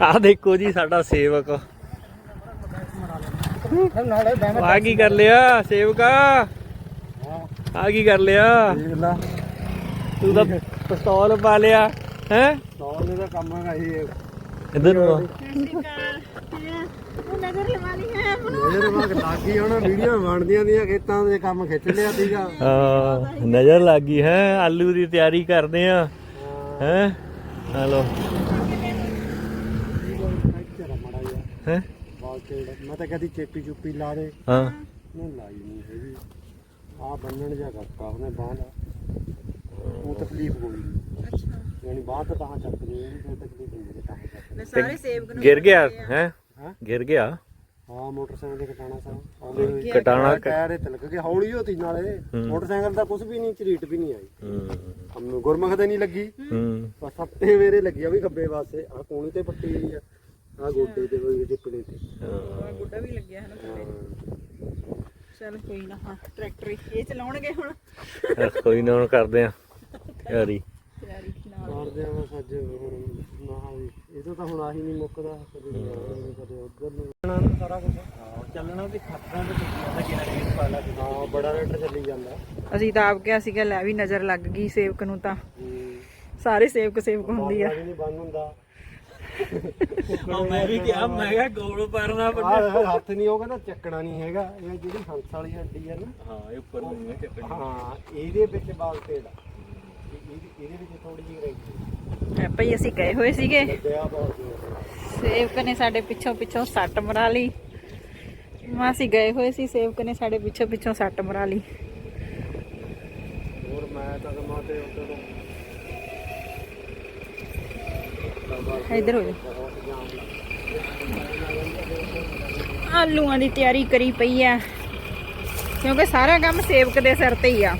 ਆਹ ਦੇਖੋ ਜੀ ਸਾਡਾ ਸੇਵਕ। ਨਾਲੇ ਆ ਕੀ ਕਰ ਲਿਆ ਸੇਵਕਾ? ਆ ਕੀ ਕਰ ਲਿਆ? ਤੂੰ ਤਾਂ ਪਿਸਤੌਲ ਪਾ ਲਿਆ, ਹੈ? ਸੌਲ ਦਾ ਕੰਮ ਹੈਗਾ ਇਹ ਇਧਰ ਨੂੰ ਆ। ਨਜ਼ਰ ਹੈ ਇਹਦੇ ਲੱਗ ਗਈ ਹੁਣ ਵੀਡੀਓ ਬਣਦੀਆਂ ਦੀਆਂ ਖੇਤਾਂ ਦੇ ਕੰਮ ਖਿੱਚ ਲਿਆ ਸੀਗਾ ਹਾਂ? ਨਜ਼ਰ ਲੱਗ ਹੈ ਆਲੂ ਦੀ ਤਿਆਰੀ ਕਰਦੇ ਆ, ਹੈ? ਹਲੋ ਮੜਾ ਜਾ ਹੈ? ਬਾਲ ਤੇ ਮੈਂ ਤਾਂ ਕਦੀ ਚੇਪੀ ਚੁੱਪੀ ਲਾ ਦੇ। ਹਾਂ। ਨਹੀਂ ਲਾਈ ਨਹੀਂ ਹੈਗੀ। ਆ ਬੰਨਣ ਜਾ ਕਰਤਾ ਉਹਨੇ ਬਾਂਹ ਦਾ। ਉਹ ਤਕਲੀਫ ਕੋਈ ਨਹੀਂ ਅੱਛਾ ਯਾਨੀ ਬਾਂਹ ਤਾਂ ਤਾਂ ਚੱਕਦੀ ਨਹੀਂ ਕੋਈ ਤਕਲੀਫ ਨਹੀਂ ਹੁੰਦੀ ਤਾਂ ਚੱਕਦੀ ਲੈ ਸਾਰੇ ਸੇਵਕ ਨੂੰ ਗਿਰ ਗਿਆ ਹੈ? ਹਾਂ? ਗਿਰ ਗਿਆ? ਹਾਂ ਮੋਟਰਸਾਈਕਲ ਦੇ ਕਟਾਣਾ ਸਾਂ। ਆਉਂਦੇ ਕਟਾਣਾ ਟਾਇਰ ਇਹ ਤਿਲਕ ਗਿਆ ਹੌਲੀ ਹੋਤੀ ਨਾਲੇ। ਮੋਟਰਸਾਈਕਲ ਦਾ ਕੁਝ ਵੀ ਨਹੀਂ ਝਰੀਟ ਵੀ ਨਹੀਂ ਆਈ। ਹਮ ਗੁਰਮਖ ਤੇ ਨਹੀਂ ਲੱਗੀ। ਹੂੰ। ਬਸ ਸੱਤੇ ਵੇਰੇ ਲੱਗੀ ਆ ਵੀ ਖੱਬੇ ਪਾਸੇ। ਆ ਕੋਣੀ ਤੇ ਪੱਟੀ ਆ। ਆ ਗੋਡੇ ਤੇ ਹੋਈ ਜਿੱਪੜੇ ਤੇ। ਹਾਂ। ਗੁੱਡਾ ਵੀ ਲੱਗਿਆ ਹੈ। ਨਾ। ਚਲ ਕੋਈ ਨਾ ਹਾਂ ਟਰੈਕਟਰ ਇਹ ਚਲਾਉਣਗੇ ਹੁਣ। ਬਸ ਕੋਈ ਨਾ ਹੁਣ ਕਰਦੇ ਆ ਯਾਰੀ ਤਿਆਰੀ ਨਾਲ। ਮਾਰਦੇ ਆ ਬਸ ਅੱਜ ਹੁਣ ਨਾ ਵੀ। ਇਹ ਤੋਂ ਤਾਂ ਹੁਣ ਆਹੀ ਨਹੀਂ ਮੁੱਕਦਾ। ਕਦੇ ਕਦੇ ਉਧਰ ਨੂੰ। ਸਾਰਾ ਕੁਝ ਚੱਲਣਾ ਤੇ ਖੱਤਾਂ ਤੇ ਚੱਲਦਾ ਕਿਹੜਾ ਗੇਟ ਪਾ ਲਾ ਹਾਂ ਬੜਾ ਰੇਟ ਚੱਲੀ ਜਾਂਦਾ। ਅਸੀਂ ਤਾਂ ਆਪ ਕਿਹਾ ਸੀਗਾ ਲੈ ਵੀ ਨਜ਼ਰ ਲੱਗ ਗਈ ਸੇਵਕ ਨੂੰ ਤਾਂ। ਹੂੰ। ਸਾਰੇ ਸੇਵਕ ਸੇਵਕ ਹੁੰਦੀ ਆ। ਵੀ ਨਹੀਂ ਬੰਦ ਹੁੰਦਾ। ਮੈਂ ਵੀ ਕਿਹਾ ਮੈਂ ਕਿਹਾ ਗੋਲ ਪਰਨਾ ਆਹ ਹੱਥ ਨਹੀਂ ਉਹ ਕਹਿੰਦਾ ਚੱਕਣਾ ਨਹੀਂ ਹੈਗਾ। ਇਹ ਜਿਹੜੀ ਹੰਸ ਵਾਲੀ ਹੱਡੀ ਹੈ ਨਾ। ਹਾਂ ਇਹ ਉੱਪਰ ਨੂੰ ਨਹੀਂ ਚੱਕਣੀ। ਹਾਂ ਇਹਦੇ ਵਿੱਚ ਬਾਲ ਤੇਲ ਆ। ਇਹ- ਇਹਦੇ ਇਹਦੇ ਵਿੱਚ ਥੋੜੀ ਜਿਹੀ ਰਹਿ ਐ ਭਈ ਅਸੀਂ ਗਏ ਹੋਏ ਸੀਗੇ। ਲੱਗਿਆ ਬਹੁਤ ਜ਼ੋਰ ਸੇਵਕ ਨੇ ਸਾਡੇ ਪਿੱਛੋਂ ਪਿੱਛੋਂ ਸੱਟ ਮਰਾ ਲਈ। ਮੈਂ ਅਸੀਂ ਗਏ ਹੋਏ ਸੀ ਸੇਵਕ ਨੇ ਸਾਡੇ ਪਿੱਛੋਂ ਪਿੱਛੋਂ ਸੱਟ ਮਰਾ ਲਈ। ਹੋਰ ਮੈਂ ਤਾਂ ਕਮਾ ਤੇ ਉਧਰ ਇੱਧਰ ਹੋ ਜਾ। ਆਲੂਆਂ ਦੀ ਤਿਆਰੀ ਕਰੀ ਪਈ ਆ। ਕਿਉਂਕਿ ਸਾਰਾ ਕੰਮ ਸੇਵਕ ਦੇ ਸਿਰ ਤੇ ਹੀ ਆ।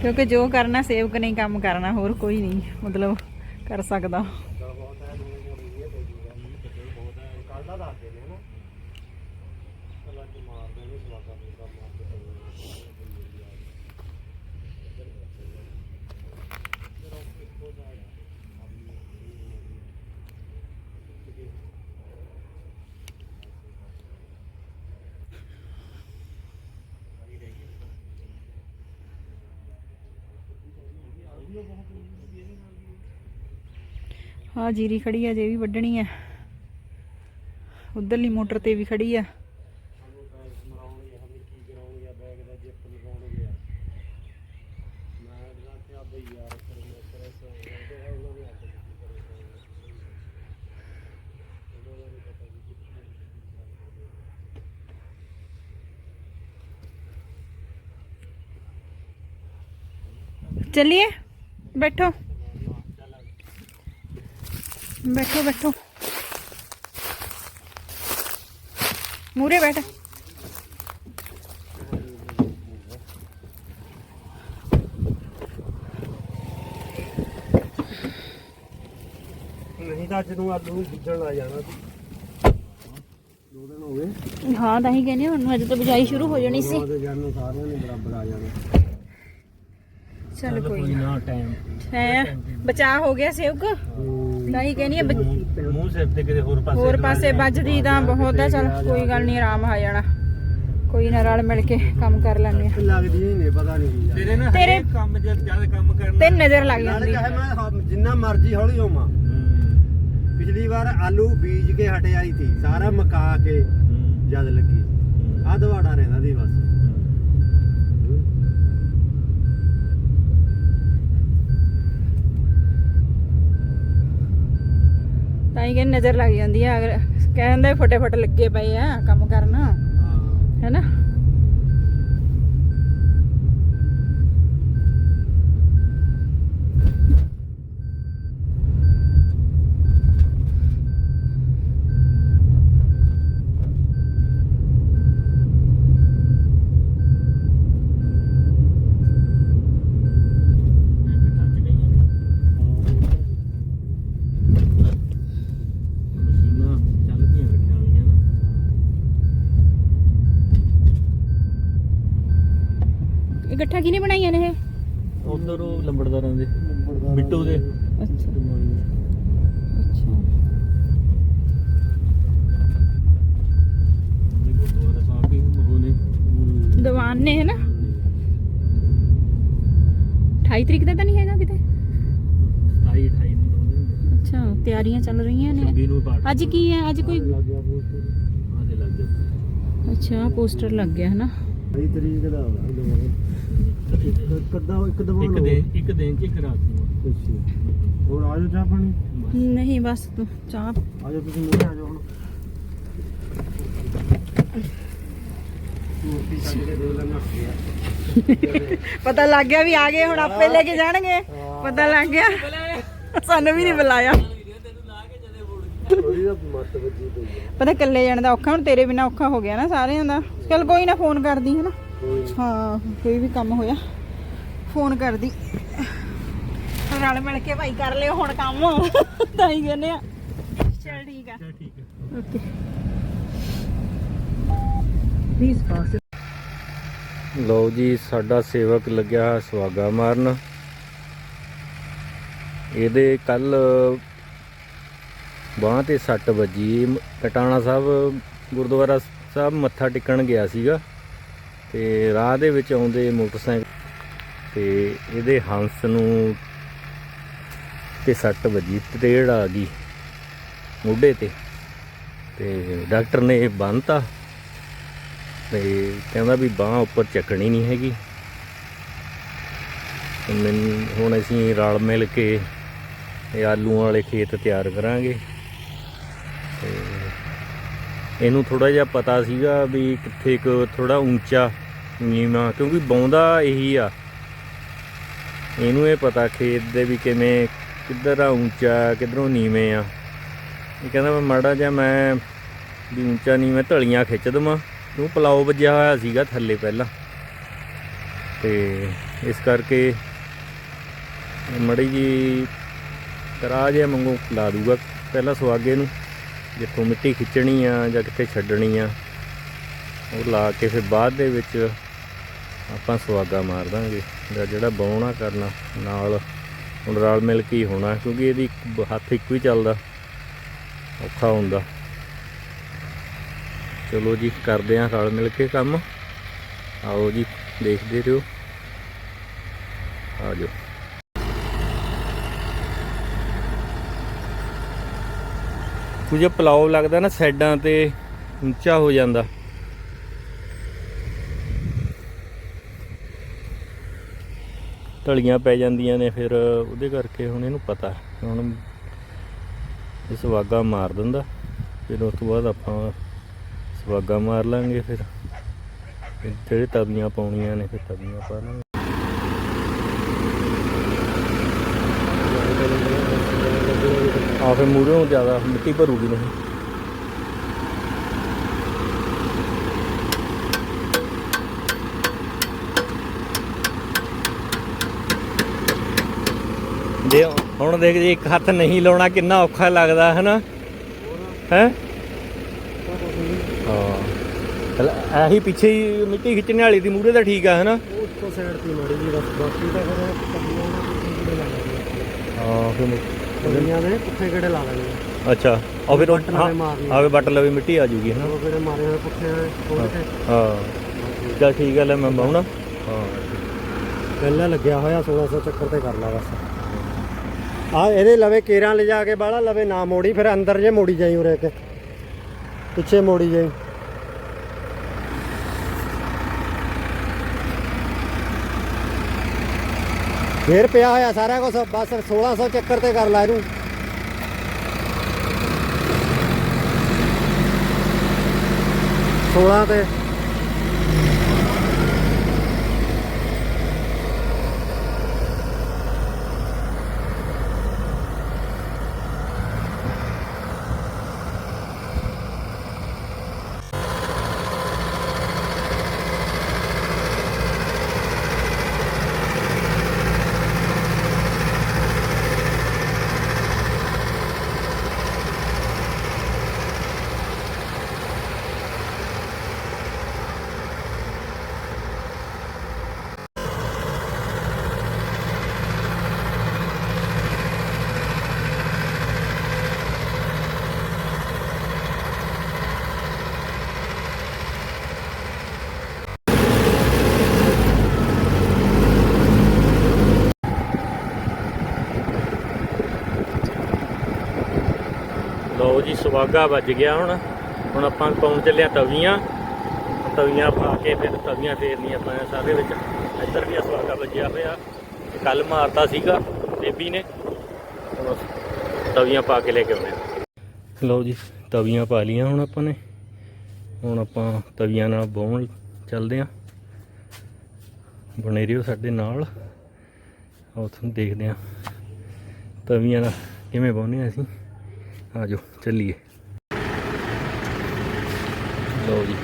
ਕਿਉਂਕਿ ਜੋ ਕਰਨਾ ਸੇਵਕ ਨੇ ਕੰਮ ਕਰਨਾ, ਹੋਰ ਕੋਈ ਨਹੀਂ, ਮਤਲਬ ਕਰ ਸਕਦਾ ਬਹੁਤ ਹੈ ਨੂੰ ਇਹ ਕੋਈ ਬਹੁਤ ਹੈ ਕੱਲ ਦਾ ਦੱਸਦੇ ਨੇ ਨਾ ਕੱਲ ਅੱਜ ਮਾਰਦੇ ਨੇ ਸਵਾਗਾ ਪੂਰਾ ਮਾਰਦੇ ਹਾਂ ਜੀਰੀ ਖੜੀ ਆ ਜੇ ਵੀ ਵੱਢਣੀ ਆ ਉਧਰਲੀ ਮੋਟਰ ਤੇ ਵੀ ਖੜੀ ਆ ਮਰਾਉਣਗੇ ਹਮੇ ਕੀ ਕਰਾਉਣਗੇ ਬੈਗ ਦਾ ਜਿੱਪ ਲਗਾਉਣਗੇ ਮੈਂ ਇਹਦਾ ਕਿਹਾ ਬਈ ਯਾਰ ਫਿਰ ਮੈਂ ਕਰੇ ਸੋ ਉਹਦੇ ਹੈ ਉਹਨਾਂ ਨੇ ਅੱਜ ਕੀ ਕਰੇ ਉਹਨਾਂ ਨੇ ਪਤਾ ਵੀ चलिए बैठो ਬੈਠੋ ਬੈਠੋ। ਮੂਰੇ ਬੈਠ। ਨਹੀਂ ਤਾਂ ਅੱਜ ਨੂੰ ਆਲੂ ਬੀਜਣ ਲਾ ਜਾਣਾ ਸੀ। ਦੋ ਦਿਨ ਹੋ ਗਏ। ਹਾਂ ਤਾਂ ਹੀ ਕਹਿੰਦੇ ਹੁਣ ਅੱਜ ਤਾਂ ਬਿਜਾਈ ਸ਼ੁਰੂ ਹੋ ਜਾਣੀ ਸੀ। ਦੋ ਦਿਨ ਸਾਰਿਆਂ ਨੇ ਬਰਾਬਰ ਬਚਾ ਹੋ? ਗਿਆ ਸੇਵਕ? ਤਾਂ ਹੀ ਕਹਿੰਦੀ ਆ ਮੂੰਹ ਸਿਰ ਤੇ ਕਿਤੇ ਹੋਰ ਪਾਸੇ ਹੋਰ ਪਾਸੇ ਵੱਜਦੀ ਤਾਂ ਬਹੁਤ ਆ ਚੱਲ ਕੋਈ ਗੱਲ ਨਹੀਂ ਆਰਾਮ ਆ ਜਾਣਾ। ਕੋਈ ਨਾ ਰਲ ਮਿਲ ਕੇ ਕੰਮ ਕਰ ਲੈਂਦੇ ਆ। ਲੱਗਦੀ ਨਹੀਂ ਪਤਾ ਨਹੀਂ ਕੀ ਆ ਤੇਰੇ ਨਾ ਤੇਰੇ- ਹਰੇਕ ਕੰਮ ਜਦ ਜ਼ਿਆਦਾ ਕੰਮ ਕਰਨਾ। ਤੇ ਨਜ਼ਰ ਲੱਗ ਨਾਲੇ ਜਾਂਦੀ ਚਾਹੇ ਮੈਂ ਹ- ਜਿੰਨਾ ਮਰਜ਼ੀ ਹੌਲੀ ਹੋਵਾਂ। ਹੂੰ, ਪਿਛਲੀ ਵਾਰ ਆਲੂ ਬੀਜ ਕੇ ਹਟ ਆਈ ਸੀ ਸਾਰਾ ਮਕਾ ਕੇ ਹੂੰ, ਜਦ ਲੱਗੀ। ਹੂੰ, ਆ ਦਵਾੜਾ ਰਹਿੰਦਾ ਸੀ ਬਸ ਹੂੰ। ਤਾਂ ਹੀ ਕਹਿੰਦੇ ਨਜ਼ਰ ਲੱਗ ਜਾਂਦੀ ਆ ਅਗਰ ਕਹਿੰਦੇ ਫਟੇ ਫਟ ਲੱਗੇ ਪਏ ਆ ਕੰਮ ਕਰਨਾ ਹਾਂ। ਹੈਨਾ? ਗੱਠਾ ਕਿਹਨੇ ਬਣਾਈਆਂ ਨੇ ਇਹ? ਉਧਰ ਉਹ ਲੰਬੜਦਾਰਾਂ ਦੇ। ਬਿੱਟੂ ਦੇ। ਅੱਛਾ। ਅੱਛਾ ਗੁਰਦੁਆਰਾ ਸਾਹਿਬ ਵੀ ਹੋਣੇ ਦੀਵਾਨ ਨੇ। ਹੈ। ਨਾ 28 ਤਰੀਕ ਦਾ ਤਾਂ ਨਹੀਂ ਹੈਗਾ ਕਿਤੇ? 27 28 ਨੂੰ ਹੋਣੇ ਅੱਛਾ ਤਿਆਰੀਆਂ ਚੱਲ ਰਹੀਆਂ ਨੇ। 26 ਨੂੰ ਪਾਠ ਅੱਜ ਕੀ ਹੈ? ਅੱਜ ਕੋਈ ਲੱਗ ਗਿਆ ਪੋਸਟਰ। ਆਦੇ ਲੱਗ ਗਿਆ। ਅੱਛਾ ਪੋਸਟਰ ਲੱਗ ਗਿਆ ਹੈ ਨਾ 20 ਤਰੀਕ ਦਾ ਇੱਕ ਕੱਦਾ ਇੱਕ ਦਵਾਨ ਇੱਕ ਦਿਨ ਇੱਕ ਦਿਨ ਚ ਇੱਕ ਰਾਤ ਨੂੰ। ਹੋਰ ਆ ਜਾਓ ਚਾਹ ਪਾਣੀ? ਨਹੀਂ ਬਸ ਤੂੰ ਚਾਹ। ਆ ਜਾਓ ਤੁਸੀਂ ਮੂਹਰੇ ਆ ਜਾਓ ਹੁਣ। ਮੂਰਤੀ ਛੱਡ ਕੇ ਦੇ ਲੈਣਾ ਪਤਾ ਲੱਗ ਗਿਆ ਵੀ ਆ ਗਏ ਹੁਣ ਆਪੇ ਲੈ ਕੇ ਜਾਣਗੇ। ਪਤਾ ਲੱਗ ਗਿਆ। ਸਾਨੂੰ ਵੀ ਨਹੀਂ ਬੁਲਾਇਆ। ਥੋੜੀ ਦਾ ਮੱਤ ਵੱਜੀ ਪਈ ਹੈ। ਪਤਾ ਇਕੱਲੇ ਜਾਣ ਦਾ ਔਖਾ ਹੁਣ ਤੇਰੇ ਬਿਨਾ ਔਖਾ ਹੋ ਗਿਆ ਨਾ ਸਾਰਿਆਂ ਦਾ। ਚਲ ਕੋਈ ਨਾ ਫੋਨ ਕਰਦੀ ਹੈ ਨੀ। ਹਾਂ ਕੋਈ ਵੀ ਕੰਮ ਹੋਇਆ ਫੋਨ ਕਰਦੀ। ਰਲ ਮਿਲ ਕੇ ਭਾਈ ਕਰ ਲਿਓ ਹੁਣ ਕੰਮ। ਤਾਂ ਹੀ ਕਹਿੰਦੇ ਆ। ਚਲ ਠੀਕ ਆ। ਠੀਕ ਹੈ ਓਕੇ। ਪਲੀਜ਼ ਪਾਸ ਲਓ ਜੀ ਸਾਡਾ ਸੇਵਕ ਲੱਗਿਆ ਸੁਹਾਗਾ ਮਾਰਨ। ਇਹਦੇ ਕੱਲ ਬਾਂਹ ਤੇ ਸੱਟ ਵੱਜੀ। ਮ- ਕਟਾਣਾ ਸਾਹਿਬ ਗੁਰਦੁਆਰਾ ਸਾਹਿਬ ਮੱਥਾ ਟੇਕਣ ਗਿਆ ਸੀਗਾ। ਤੇ ਰਾਹ ਦੇ ਵਿੱਚ ਆਉਂਦੇ ਮੋਟਰਸਾਈਕਲ ਤੇ ਇਹਦੇ ਹੰਸ ਨੂੰ ਤੇ ਸੱਟ ਵੱਜੀ ਤੇੜ ਆ ਗਈ ਮੋਢੇ ਤੇ। ਤੇ ਡਾਕਟਰ ਨੇ ਬੰਨਤਾ ਤੇ ਕਹਿੰਦਾ ਵੀ ਬਾਹ ਉੱਪਰ ਚੱਕਣੀ ਨਹੀਂ ਹੈਗੀ। ਤੇ ਹੁਣ ਅਸੀਂ ਰਲ ਮਿਲ ਕੇ ਇਹ ਆਲੂਆਂ ਵਾਲੇ ਖੇਤ ਤਿਆਰ ਕਰਾਂਗੇ। ਇਹਨੂੰ ਥੋੜਾ ਜਿਹਾ ਪਤਾ ਸੀਗਾ ਵੀ ਕਿੱਥੇ ਕੁ ਥੋੜਾ ਉੱਚਾ ਨੀਵਾਂ ਕਿਉਂਕਿ ਬੌਂਦਾ ਇਹੀ ਆ। ਇਹਨੂੰ ਇਹ ਪਤਾ ਖੇਤ ਦੇ ਵੀ ਕਿਵੇਂ, ਕਿੱਧਰ ਆ ਉੱਚਾ, ਕਿੱਧਰੋਂ ਨੀਵੇਂ ਆ। ਇਹ ਕਹਿੰਦਾ ਮੈਂ ਮਾੜਾ ਜਿਹਾ ਮੈਂ ਵੀ ਉੱਚਾ ਨੀਵੇਂ ਧਲੀਆਂ ਖਿੱਚ ਦਵਾਂ। ਨੂੰ ਪਲਾਓ ਵੱਜਿਆ ਹੋਇਆ ਸੀਗਾ ਥੱਲੇ ਪਹਿਲਾਂ। ਤੇ ਇਸ ਕਰਕੇ ਮੜੀ ਜੀ ਕਰਾ ਜਿਹਾ ਮੰਗੋ ਲਾ ਦੂਗਾ ਪਹਿਲਾਂ ਸੁਆਗੇ ਨੂੰ। ਜਿੱਥੋਂ ਮਿੱਟੀ ਖਿੱਚਣੀ ਆ ਜਾਂ ਕਿੱਥੇ ਛੱਡਣੀ ਆ, ਉਹ ਲਾ ਕੇ ਫਿਰ ਬਾਅਦ ਦੇ ਵਿੱਚ ਆਪਾਂ ਸੁਆਗਾ ਮਾਰ ਦਾਂਗੇ। ਜਾਂ ਜਿਹੜਾ ਬਾਉਣਾ ਕਰਨਾ, ਨਾਲ ਹੁਣ ਰਲ ਮਿਲ ਕੇ ਹੀ ਹੋਣਾ, ਕਿਉਂਕਿ ਇਹਦੀ ਹੱਥ ਇੱਕੋ ਹੀ ਚੱਲਦਾ, ਔਖਾ ਹੁੰਦਾ। ਚਲੋ ਜੀ, ਕਰਦੇ ਆਂ ਰਲ ਮਿਲ ਕੇ ਕੰਮ। ਆਓ ਜੀ, ਦੇਖਦੇ ਰਹੋ। ਆ ਜਾਓ ਕੁਝ ਪਲਾਓ ਲੱਗਦਾ ਨਾ ਸਾਈਡਾਂ ਤੇ, ਉੱਚਾ ਹੋ ਜਾਂਦਾ। ਢਲੀਆਂ ਪੈ ਜਾਂਦੀਆਂ ਨੇ ਫਿਰ, ਉਹਦੇ ਕਰਕੇ ਹੁਣ ਇਹਨੂੰ ਪਤਾ। ਹੁਣ ਇਸ ਵਾਗਾ ਮਾਰ ਦਿੰਦਾ। ਫਿਰ ਉਸ ਤੋਂ ਬਾਅਦ ਆਪਾਂ ਸਵਾਗਾ ਮਾਰ ਲਾਂਗੇ ਫਿਰ ਜਿਹੜੇ ਤਵੀਆਂ ਪਾਉਣੀਆਂ ਨੇ, ਫਿਰ ਤਵੀਆਂ ਪਾ ਲਾਂਗੇ। ਆ ਫਿਰ ਮੂਹਰੋਂ ਜ਼ਿਆਦਾ ਮਿੱਟੀ ਭਰੂਗੀ ਨਹੀਂ। ਜੇ ਹੁਣ ਦੇਖ ਜੀ ਇੱਕ ਹੱਥ ਨਹੀਂ ਲਾਉਣਾ ਕਿੰਨਾ ਔਖਾ ਲੱਗਦਾ ਹੈ? ਹਾਂ। ਚਲ ਐਹੀ ਪਿੱਛੇ ਹੀ ਮਿੱਟੀ ਖਿੱਚਣ ਵਾਲੀ ਦੀ ਮੂਹਰੇ ਦਾ ਠੀਕ ਆ ਹਨਾ? ਉਹ ਉੱਤੋਂ ਸਾਈਡ ਤੇ ਮਾੜੀ ਜੀ ਬਸ ਬਾਕੀ ਤਾਂ ਫਿਰ ਨਾ ਹਾਂ ਫਿਰ ਪੁੱਠੇ ਕਿਹੜੇ ਲਾ ਲੈਣੇ ਆ। ਅੱਛਾ ਆ ਫਿਰ ਵੱਟ ਲਵੇ ਮਾਰਨੀ। ਆਵੇ ਬੱਟ ਲਵੇ ਮਿੱਟੀ ਆ ਜੂਗੀ ਹਨਾ? ਉਹ ਕਿਹੜੇ ਮਾਰੇ ਹੋਏ ਪੁੱਠੇ ਆ ਖੋਲ ਕੇ। ਹਾਂ। ਚਲ ਠੀਕ ਹੈ ਲੈ ਮੈਂ ਬਾਉਣਾ। ਹਾਂ। ਪਹਿਲਾਂ ਲੱਗਿਆ ਹੋਇਆ 1600 ਚੱਕਰ ਤੇ ਕਰ ਲਾ ਬਸ। ਆ ਇਹਦੇ ਲਵੇ ਕੇਰਾਂ ਲਿਜਾ ਕੇ ਬਾਹਲਾ ਲਵੇ ਨਾ ਮੋੜੀ ਫਿਰ ਅੰਦਰ ਜੇ ਮੋੜੀ ਜਾਈ ਉਰੇ ਕੇ। ਪਿੱਛੇ ਮੋੜੀ ਜਾਈ। ਫੇਰ ਪਿਆ ਹੋਇਆ ਸਾਰਾ ਕੁਝ ਬਸ 1600 ਚੱਕਰ ਤੇ ਕਰ ਲਾ ਇਹਨੂੰ। ਸੋਲਾਂ ਤੇ ਲਓ ਸੁਹਾਗਾ ਵੱਜ ਗਿਆ ਹੁਣ। ਹੁਣ ਆਪਾਂ ਪਾਉਣ ਚੱਲਿਆ? ਤਵੀਆਂ। ਤਵੀਆਂ ਪਾ ਕੇ ਫਿਰ ਤਵੀਆਂ ਫੇਰਨੀਆਂ ਆਪਾਂ ਸਾਰੇ ਵਿੱਚ। ਇੱਧਰ ਵੀ ਸੁਹਾਗਾ ਵੱਜਿਆ ਹੋਇਆ। ਕੱਲ ਮਾਰਤਾ ਸੀਗਾ ਬੇਬੀ ਨੇ। ਹੁਣ ਤਵੀਆਂ ਪਾ ਕੇ ਲੈ ਕੇ ਆਉਂਦੇ ਆ। ਲਓ ਜੀ, ਤਵੀਆਂ ਪਾ ਲੀਆਂ ਹੁਣ ਆਪਾਂ ਨੇ। ਹੁਣ ਆਪਾਂ ਤਵੀਆਂ ਨਾਲ ਬਹੁਣ ਚੱਲਦੇ ਆ ਬਣੇ ਰਹੋ ਸਾਡੇ ਨਾਲ। ਆਓ ਤੁਹਾਨੂੰ ਦੇਖਦੇ ਆ ਤਵੀਆਂ ਨਾਲ ਕਿਵੇਂ ਬਹੁਨੇ ਅਸੀਂ। ਆ ਜਾਓ, ਚੱਲੀਏ। ਲਓ ਜੀ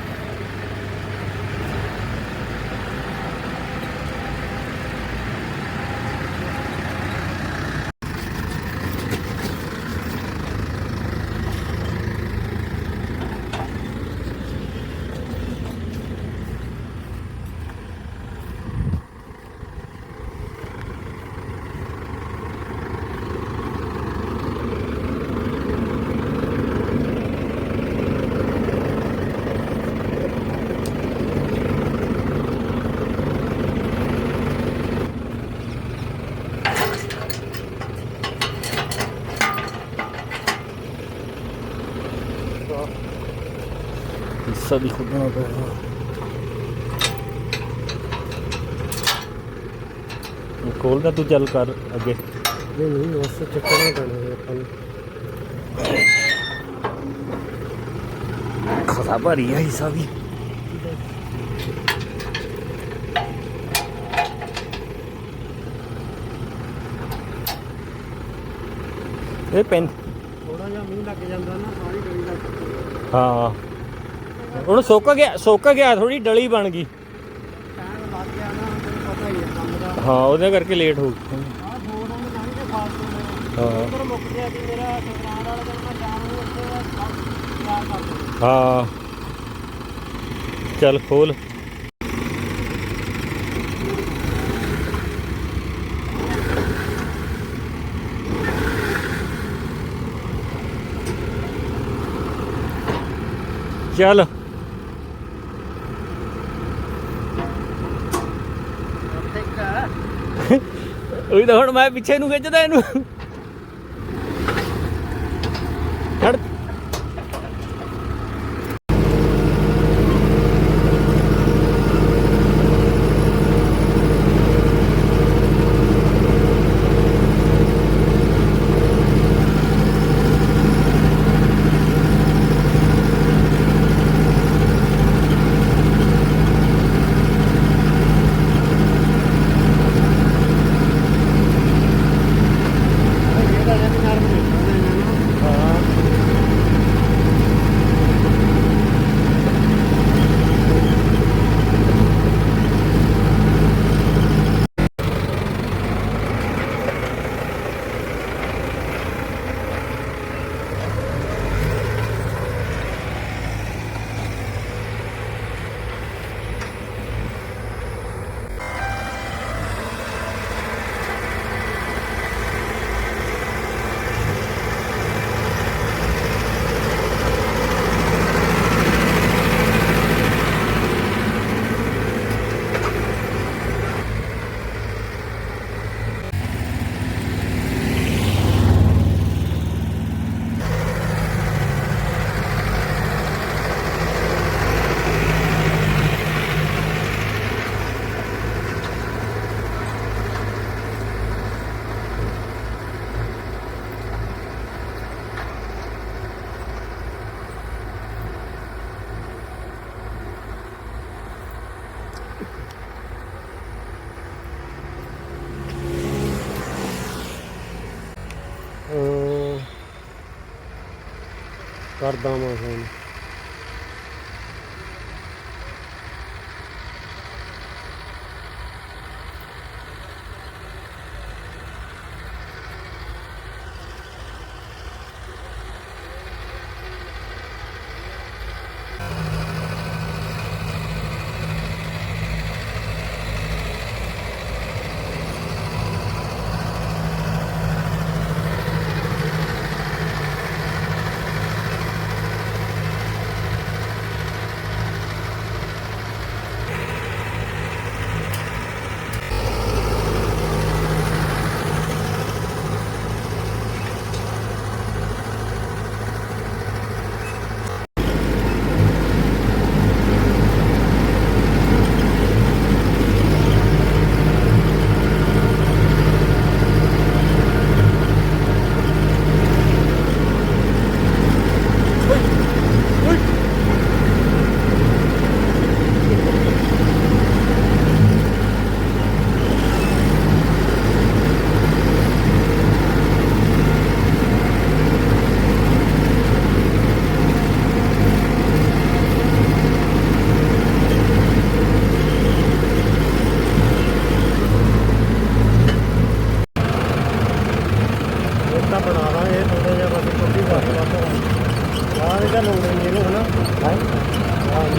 ਹਿੱਸਾ ਵੀ ਖੁੱਲਣਾ ਪਏਗਾ ਖੋਲਦਾ ਤੂੰ ਚੱਲ ਕਰ ਅੱਗੇ। ਨਹੀਂ ਨਹੀਂ ਉਸ ਚੱਕਰ ਨਾਲ ਪੈਣਾ ਹੈ ਆਪਾਂ ਨੂੰ। ਖਸਾ ਭਰੀ ਆ ਹਿੱਸਾ ਵੀ। ਇਹ ਪੈਨ ਥੋੜਾ ਜਿਹਾ ਮੀਂਹ ਲੱਗ ਜਾਂਦਾ ਨਾ ਸਾਰੀ ਗਲੀ ਦਾ ਹਾਂ। ਹੁਣ ਸੁੱਕ ਗਿਆ ਸੁੱਕ ਗਿਆ ਥੋੜੀ ਡਲੀ ਬਣ ਗਈ। ਟਾਈਮ ਲੱਗ ਗਿਆ ਨਾ ਤੈਨੂੰ ਪਤਾ ਹੀ ਹੈ ਕੰਮ ਦਾ ਹਾਂ ਉਹਦੇ ਕਰਕੇ ਲੇਟ ਹੋ ਗਈ। ਆਹ ਦੋ ਦਿਨ ਲੰਘ ਕੇ ਫਾਲਤੂ ਹਾਂ। ਉਧਰ ਮੁੱਕ ਗਿਆ ਸੀ ਮੇਰਾ ਸੰਗਰਾਂਦ ਵਾਲੇ ਦਿਨ ਮੈਂ ਸ਼ਾਮ ਨੂੰ ਉੱਥੇ ਸਭ ਕਰ ਦਿੱਤਾ ਹਾਂ। ਚੱਲ ਖੋਲ। ਚੱਲ। ਉਹੀ ਤਾਂ ਹੁਣ ਮੈਂ ਪਿੱਛੇ ਨੂੰ ਖਿੱਚਦਾ ਇਹਨੂੰ ਛੱਡ ਇਹਦਾ ਜਿਹਾ ਨਰਮ ਨਿਕਲਦਾ ਇਹਨਾਂ ਨੂੰ ਅਹ ਕਰਦਾ ਮੈਂ ਫੋਨ।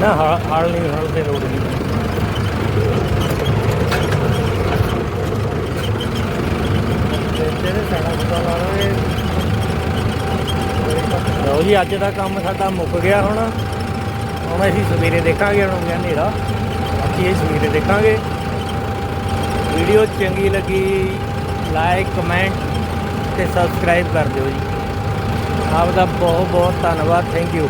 ਨਾ ਹਾਲ ਨਹੀਂ, ਹਾਲ ਤੇ ਲੋੜ ਨਹੀਂ। ਤੇ ਤੇਰੇ ਸਾਡਾ ਲਓ ਜੀ, ਅੱਜ ਦਾ ਕੰਮ ਸਾਡਾ ਮੁੱਕ ਗਿਆ ਹੁਣ। ਹੁਣ ਅਸੀਂ ਸਵੇਰੇ ਦੇਖਾਂਗੇ, ਹੁਣ ਹੋ ਗਿਆ ਹਨੇਰਾ। ਅਸੀਂ ਇਹ ਸਵੇਰੇ ਦੇਖਾਂਗੇ। ਵੀਡੀਓ ਚੰਗੀ ਲੱਗੀ ਲਾਈਕ ਕਮੈਂਟ ਤੇ ਸਬਸਕ੍ਰਾਈਬ ਕਰ ਦਿਓ ਜੀ। ਆਪ ਦਾ ਬਹੁਤ ਬਹੁਤ ਧੰਨਵਾਦ, ਥੈਂਕ ਯੂ।